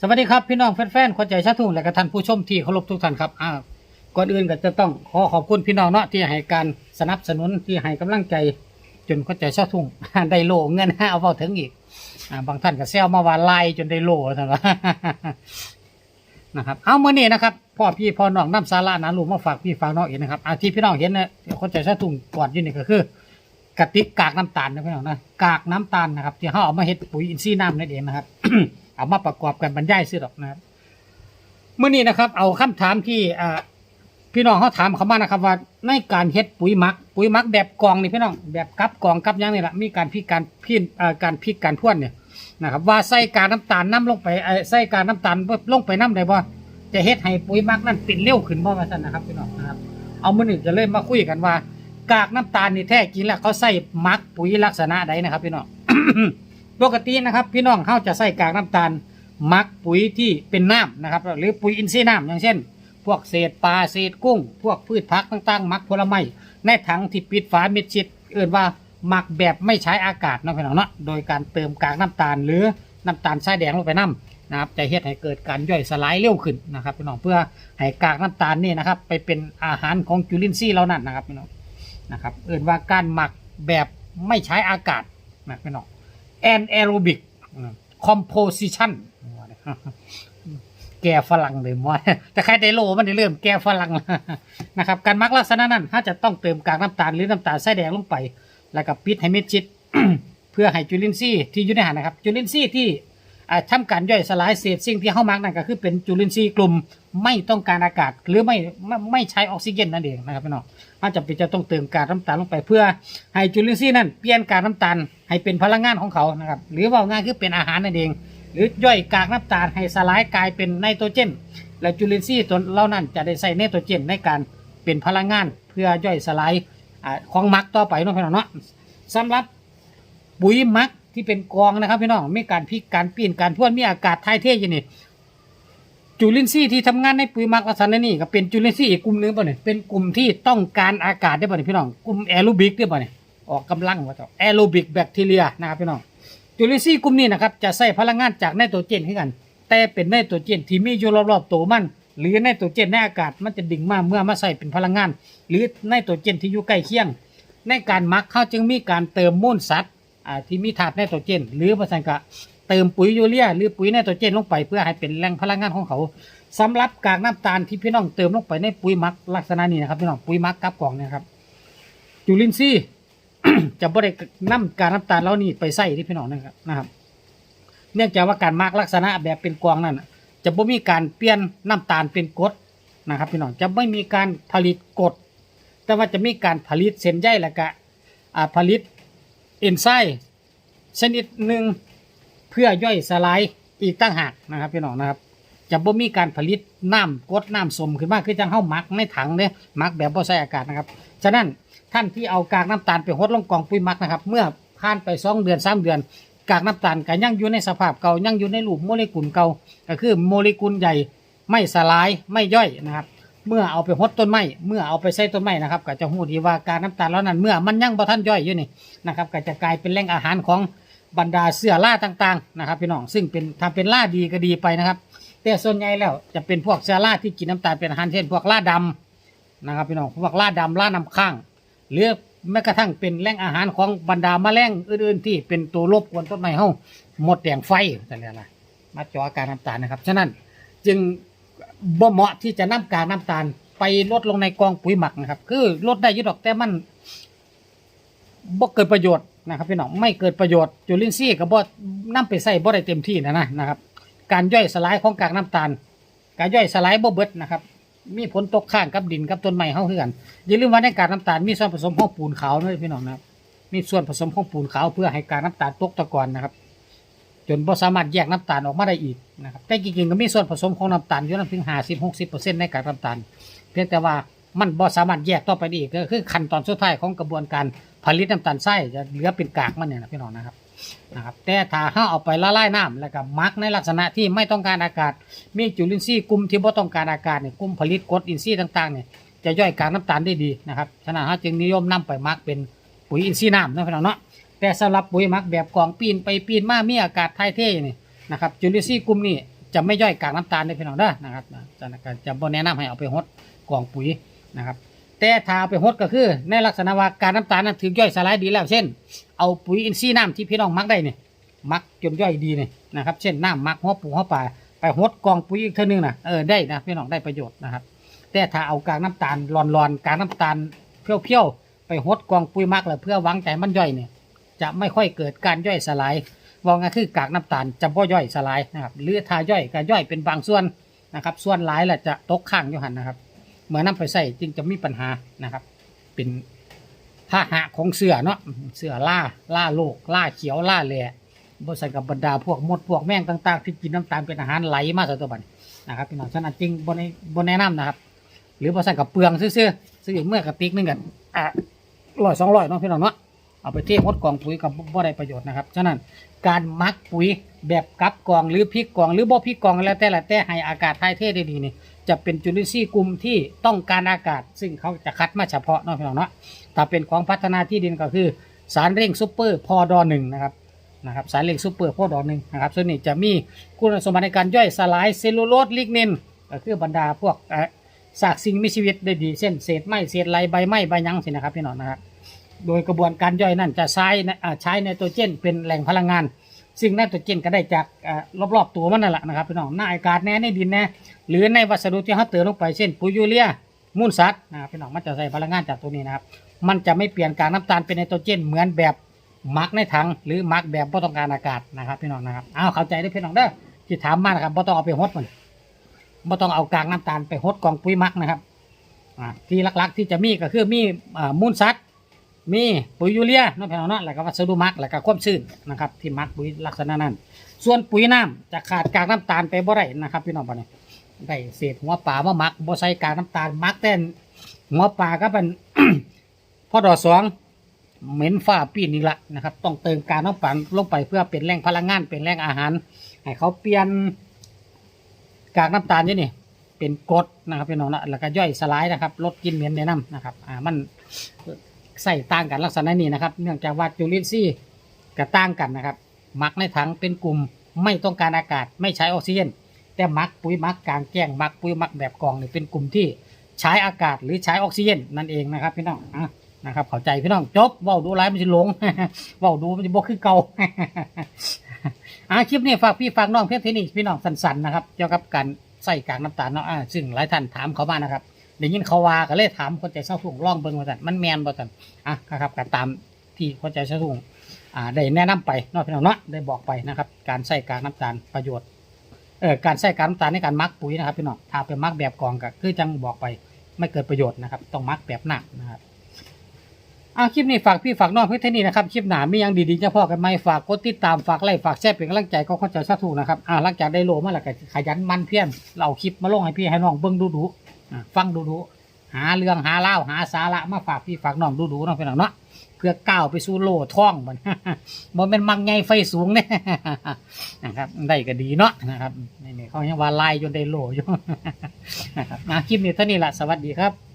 สวัสดีครับพี่น้องแฟนๆคนใจชาทุ่งและก็ท่านผู้ชมที่เคารพทุกท่านครับอ่าก่อนอื่นก็จะต้องขอขอบคุณพี่น้องเนาะที่ให้การสนับสนุนที่ให้กำลังใจ จนคนใจชาทุ่ง ได้โลเงินเอาเฝ้าถึงอีกอ่าบางท่านก็แซวมาว่าไล่จนได้โลท่านว่า นะครับเอาเมื่อนี้นะครับพ่อพี่พ่อน้องน้ำสาระนะลูกมาฝากพี่ฝากน้องเองนะครับอาที่พี่น้องเห็นนะคนใจชาทุ่งกอดอยู่นี่ก็คือ กระติกกากน้ำตาลนะพี่น้องนะกากน้ำตาลนะครับที่เขาเอามาเฮ็ดปุ๋ยอินทรีย์น้ำนั่นเองนะครับ เอามาประกอบกันบรรยายซื้อดอกนะครับเมื่อนี้นะครับ เอาคำถามที่พี่น้องเขาถามเขามานะครับ ว่าในการเฮ็ดปุ๋ยมัก ปุ๋ยมักแบบกองนี่พี่น้องแบบกับกองกับยังนี่แหละมีการพิการพินอ่การพิการพ่วนเนี่ยนะครับ ว่าใส่การน้ำตาลน้ำลงไปใส่การน้ำตาลลงไปน้ำได้บ่จะเฮ็ดให้ปุ๋ยมักนั่นเป็นเร็วขึ้นบ่ว่าซั่นนะครับพี่น้องนะครับ เอามื่อนี้จะเริ่มมาคุยกันว่า กากน้ำตาลนี่แท้จริงแล้วเขาใส่มักปุ๋ยลักษณะใดนะครับ พี่น้อง ปกตินะครับ พี่น้องเขาจะใส่กากน้ำตาลมักปุ๋ยที่เป็นน้ำนะครับ หรือปุ๋ยอินทรีย์น้ำอย่างเช่น พวกเศษปลาเศษกุ้ง พวกพืชผักต่างๆ มักผลไม้ในถังที่ปิดฝาเม็ดชิดเอื่นว่าหมักแบบไม่ใช้อากาศนะพี่น้องเนาะโดยการเติมกากน้ำตาล หรือน้ำตาลทรายแดงลงไปน้ำนะครับจะเฮ็ดให้เกิดการย่อยสลายเร็วขึ้นนะครับพี่น้องเพื่อให้กากน้ำตาลนี่นะครับ ไปเป็นอาหารของจุลินทรีย์เหล่านั้นนะครับพี่น้อง นะครับ เอื่นว่าการหมักแบบไม่ใช้อากาศนะพี่น้องแอนแอโรบิกคอมโพสิชันแก่ฝรั่งเลยมอแต่ใครได้โลมันได้เริ่มแก่ฝรั่งนะครับ การหมักลักษณะนั้นถ้าจะต้องเติมกากน้ำตาลหรือน้ำตาลทรายแดงลงไป แล้วก็ปิดให้เม็ดชิด เพื่อให้จุลินทรีย์ที่อยู่ในอาหารนะครับ จุลินทรีย์ที่ อ่าทำการย่อยสลายเศษสิ่งที่เข้ามักนั่นก็คือเป็นจุลินทรีย์กลุ่มไม่ต้องการอากาศ หรือไม่ไม่ไม่ใช้ออกซิเจนนั่นเองนะครับพี่น้องมันจำเป็นจะต้องเติมกากน้ำตาลลงไปเพื่อให้จุลินทรีย์นั่นเปลี่ยนกากน้ำตาลให้เป็นพลังงานของเขานะครับหรือว่าง่ายคือเป็นอาหารนั่นเอง หรือย่อยกากน้ำตาลให้สลายกลายเป็นไนโตรเจน และจุลินทรีย์ตัวเหล่านั้นจะได้ใส่ไนโตรเจนในการเป็นพลังงานเพื่อย่อยสลายอของมักต่อไปน้องพี่น้องเนาะสำหรับปุ๋ยมัก ที่เป็นกองนะครับพี่น้องมีการพลิกการปีนการพ่วนมีอากาศถ่ายเทอยู่นี่จุลินทรีย์ที่ทำงานในปุ๋ยหมักลักษณะนี้ก็เป็นจุลินทรีย์อีกกลุ่มหนึงป่ะเนี่ยเป็นกลุ่มที่ต้องการอากาศได้ป่ะเนี่ยพี่น้องกลุ่มแอโรบิกได้ป่ะเนี่ยออกกำลังว่าเจ้าแอโรบิกแบคทีเรียนะครับพี่น้องจุลินทรีย์กลุ่มนี้นะครับจะใส่พลังงานจากไนโตรเจนให้กัน แต่เป็นไนโตรเจนที่มีอยู่รอบๆตัวมัน หรือไนโตรเจนในอากาศมันจะดึงมาเมื่อมาใส่เป็นพลังงาน หรือไนโตรเจนที่อยู่ใกล้เคียง ในการมักเขาจึงมีการเติมมูลสัตว์ อ่าที่มีธาตุไนโตรเจน หรือภาษาอังกฤษเติมปุ๋ยยูเรียหรือปุ๋ยไนโตรเจนลงไปเพื่อให้เป็นแหล่งพลังงานของเขาสำหรับกากน้ำตาลที่พี่น้องเติมลงไปในปุ๋ยมักลักษณะนี้นะครับพี่น้องปุ๋ยมักกับกล่องเนยครับจุลินทรีย์จะบริน้ำกากน้ำตาลเหล่านี้ไปใส่ที่พี่น้องนะครับนะครับ เนื่องจากว่าการมักลักษณะแบบเป็นกล่องนั่นจะไม่มีการเปลี่ยนน้ำตาลเป็นกรดนะครับพี่น้องจะไม่มีการผลิตกรดแต่ว่าจะมีการผลิตเส้นใยและก็ผลิต เอนไซม์ชนิดหนึ่งเพื่อย่อยสลายอีกตั้งหากนะครับพี่น้องนะครับจะบ่มีการผลิตน้ำกดน้ำสมขึ้นมาคือจังเฮาหมักในถังเนี่ยหมักแบบบ่ใส่อากาศนะครับ ฉะนั้นท่านที่เอากากน้ำตาลไปหดลงกองปุ๋ยหมักนะครับ เมื่อผ่านไปสองเดือนสามเดือน กากน้ำตาลก็ยังอยู่ในสภาพเก่ายังอยู่ในรูปโมเลกุลเก่าก็คือโมเลกุลใหญ่ไม่สลายไม่ย่อยนะครับ เมื่อเอาไปหดต้นไม้เมื่อเอาไปใส่ต้นไม้นะครับก็จะหูดีว่ากากน้ำตาลเหล่านั้น เมื่อมันยังบ่ทันย่อยอยู่นี่นะครับก็จะกลายเป็นแหล่งอาหารของบรรดาเสือล่าต่างๆนะครับพี่น้องซึ่งเป็นทำเป็นล่าดีก็ดีไปนะครับแต่ส่วนใหญ่แล้วจะเป็นพวกเสือล่าที่กินน้ำตาลเป็นอาหารเช่นพวกล่าดำนะครับพี่น้องพวกล่าดำล่าน้ำข้างหรือแม้กระทั่งเป็นแหล่งอาหารของบรรดาแมลงอื่นๆ ที่เป็นตัวรบกวนต้นไม้เฮาหมดแดงไฟแต่ละละมาจ่ออาการน้ำตาลนะครับฉะนั้นจึง บ่เหมาะที่จะนำการน้ำตาล ไปลดลงในกองปุ๋ยหมักนะครับ คือลดได้ยุดอกแต่มันบ่เกิดประโยชน์นะครับพี่น้องไม่เกิดประโยชน์จุลินทรีย์ก็บ่นำไปใส่บ่ได้เต็มที่นะนะนะครับ การย่อยสลายของกากน้ำตาล การย่อยสลายบ่เบิดนะครับ มีผลตกข้างกับดินกับต้นไม้เฮาคือกันอย่าลืมว่าในการน้ำตาลมีส่วนผสมของปูนขาวด้วยพี่น้องนะครับมีส่วนผสมของปูนขาวเพื่อให้การน้ำตาลตกตะกอนนะครับ จนบ่สามารถแยกน้ำตาลออกมาได้อีกนะครับแต่จริงๆก็มีส่วนผสมของน้ำตาลอยู่นั่นถึงห้าสิบหกสิบเปอร์เซ็นต์ในการน้ำตาล เพียงแต่ว่ามันบ่สามารถแยกต่อไปได้อีกก็คือขั้นตอนสุดท้ายของกระบวนการผลิตน้ำตาลทรายจะเหลือเป็นกากมันเนี่ยนะพี่น้องนะครับนะครับแต่ถ้าเฮาเอาไปละลายน้ำแล้วก็มักในลักษณะที่ไม่ต้องการอากาศ มีจุลินทรีย์กลุ่มที่บ่ต้องการอากาศเนี่ยกลุ่มผลิตกรดอินทรีย์ต่างๆเนี่ยจะย่อยกากน้ำตาลได้ดีนะครับฉะนั้นเราจึงนิยมนำไปมักเป็นปุ๋ยอินทรีย์น้ำนะพี่น้องเนาะ แต่สำหรับปุ๋ยหมักแบบกล่องปีนไปปีนมามีอากาศถ่ายเท่นี่นะครับจุลินทรีย์กลุ่มนี้จะไม่ย่อยกากน้ำตาลในพี่น้องเด้อนะครับจะจะบ่แนะนำให้เอาไปหดกล่องปุ๋ยนะครับแต่ถ้าเอาไปหดก็คือ ในลักษณะว่าการน้ำตาลนั้นถึงย่อยสลายดีแล้ว เช่น เอาปุ๋ยอินทรีย์น้ำที่พี่น้องมักได้เนี่ยมักจนย่อยดีเนี่ยนะครับเช่นน้ำมักหัวปูหัวป่าไปหดกล่องปุ๋ยอีกเท่านึงนะเออได้นะพี่น้องได้ประโยชน์นะครับ แต่ถ้าเอากากน้ำตาลร้อนๆกากน้ำตาลเพี้ยวๆไปหดกองปุ๋ยมักแล้วเพื่อหวังใจมันย่อยเนี่ย จะไม่ค่อยเกิดการย่อยสลายว่าง่ายคือกากน้ำตาลจะบ่อย่อยสลายนะครับหรือถ้าย่อยก็ย่อยเป็นบางส่วนนะครับ ส่วนหลายแหละจะตกข้างอยู่หันนะครับเมื่อนำไปใส่จึงจะมีปัญหานะครับ เป็นพาหะของเสือเนาะเสือล่าล่าโลกล่าเขียวล่าแหล่บริษัทกับบรรดาพวกมดพวกแมงต่างๆที่กินน้ำตาลเป็นอาหารไหลมาใส่ตัวบันนะครับพี่น้องฉะนั้นจริงบนบนแนะนำนะครับ หรือบริษัทกับเปลืองซื้อๆซื้อเมื่อกระติกนึงกันอะร้อยสองร้อยเนาะพี่น้องเนาะ เอาไปเทหดกองปุ๋ยกับบ่ได้ประโยชน์นะครับฉะนั้นการมักปุ๋ยแบบกับกองหรือพริกกอง หรือบ่พริกกองแล้วแต่ละแต่ให้อากาศถ่ายเทได้ดีนี่จะเป็นจุลินทรีย์กลุ่มที่ต้องการอากาศ ซึ่งเขาจะคัดมาเฉพาะนาะพี่น้องเนาะถ้าเป็นของพัฒนาที่ดินก็คือ สารเร่งซูเปอร์พอดอหนึ่งนะครับนะครับสารเร่งซูเปอร์พอดอหนึ่งนะครับส่วนนี้จะมีคุณสมบัติในการย่อยสลายเซลลูโลสลิกนินก็คือบรรดาพวกเอ่อซากสิ่งมีชีวิตได้ดีเช่นเศษไม้เศษไรใบไม้ใบยังสินะครับพี่น้องนะครับ โดยกระบวนการย่อยนั่นจะใช้นะอ่าใช้ไนโตรเจนเป็นแหล่งพลังงาน ซึ่งไนโตรเจนก็ได้จากอ่ารอบๆตัวมันนั่นแหละนะครับพี่น้องหน้าอากาศแน่ในดินแน่หรือในวัสดุที่เขาเติมลงไปเช่นปุ๋ยยูเรียมูลสัตว์นะครับพี่น้องมันจะใส่พลังงานจากตัวนี้นะครับมันจะไม่เปลี่ยนกากน้ำตาลเป็นไนโตรเจนเหมือนแบบมักในถังหรือมักแบบบ่ต้องการอากาศนะครับพี่น้องนะครับอ้าวเข้าใจได้พี่น้องเด้อที่ถามมานะครับบ่ต้องเอาไปหดมันบ่ต้องเอากากน้ำตาลไปหดกองปุ๋ยมักนะครับที่หลักๆที่จะมีก็คือมีมูลสัตว์ มีปุ๋ยยูเรียนาะพี่น้งเนาะแล้วก็วัสดุมักแล้วก็ความชื้นนะครับ ที่มักปุ๋ยลักษณะนั้น ส่วนปุ๋ยน้ำจะขาดกากน้ำตาลไปบ่ได้นะครับพี่น้องบ่เนี่ยได้เศษหัวปลามามักบ่ใส่กากน้ำตาลมักแต่หัวปลาก็เป็นพ่อดอสองเหม็นฝ้าปีนี่ละนะครับ ต้องเติมกากน้ำตาลลงไปเพื่อเป็นแหล่งพลังงานเป็นแหล่งอาหาร ให้เขาเปลี่ยนกากน้ำตาลนี่นี่เป็นกรดนะครับพี่น้องนะแล้วก็ย่อยสลายนะครับลดกลินเหม็นในน้ำนะครับ อ่ามัน ใส่ต่างกันลักษณะนี้นะครับ เนื่องจากว่าจุลินทรีย์ก็ต่างกันนะครับหมักในถังเป็นกลุ่มไม่ต้องการอากาศไม่ใช้ออกซิเจนแต่หมักปุ๋ยหมักกลางแจ้งหมักปุ๋ยหมักแบบกองนี่เป็นกลุ่มที่ใช้อากาศหรือใช้ออกซิเจนนั่นเองนะครับพี่น้องอะนะครับเข้าใจพี่น้องจบว้าดูไรมันจะหลงว้าดูมันจะบกคือเก่าอะคลิปนี้ฝากพี่ฝากน้องเพื่อนเทคนิคพี่น้องสั้นๆนะครับเกี่ยวกับการใส่กากน้ำตาลเนาะอะซึ่งหลายท่านถามเขามานะครับ ได้ยินเขาว่าก็เลยถามคนใจเศร้าทุ่งร่องเบิ่งว่าซั่นมันแมนบ่ซั่นอะครับก็ตามที่คนใจเศร้าทุ่งอ่าได้แนะนำไปนาะพี่น้องเนาะได้บอกไปนะครับ การใส่กากน้ำตาลประโยชน์เอ่อการใส่กากน้ำตาลในการมักปุ๋ยนะครับพี่น้องถ้าไปหมักแบบกองก็คือจังบอกไปไม่เกิดประโยชน์นะครับ ต้องมักแบบหนักนะครับอะคลิปนี้ฝากพี่ฝากน้องเพื่อนเท่านี้นะครับคลิปหนามีอย่างดีๆจะพอกันไหมฝากกดติดตามฝากไลค์ฝากแชร์เป็นกำลังใจก็คนใจเศร้าทุ่งนะครับอ่าหลังจากได้โลมาแล้วก็ขยันมันเพี้ยรเราเอาคลิปมาลงให้พี่ให้น้องเบิ่งดูๆ อะฟังดูดูๆหาเรื่องหาเล่าหาสาระมาฝากพี่ฝากน้องดูดูๆเนาะพี่น้องเนาะเพื่อก้าวไปสู่โลท่องมันมันเป็นมังไงไฟสูงเนี่ยนะครับได้ก็ดีเนาะนะครับนี่เขายังว่าไล่จนได้โลอยู่นะครับคลิปนี้เท่านี้ละสวัสดีครับ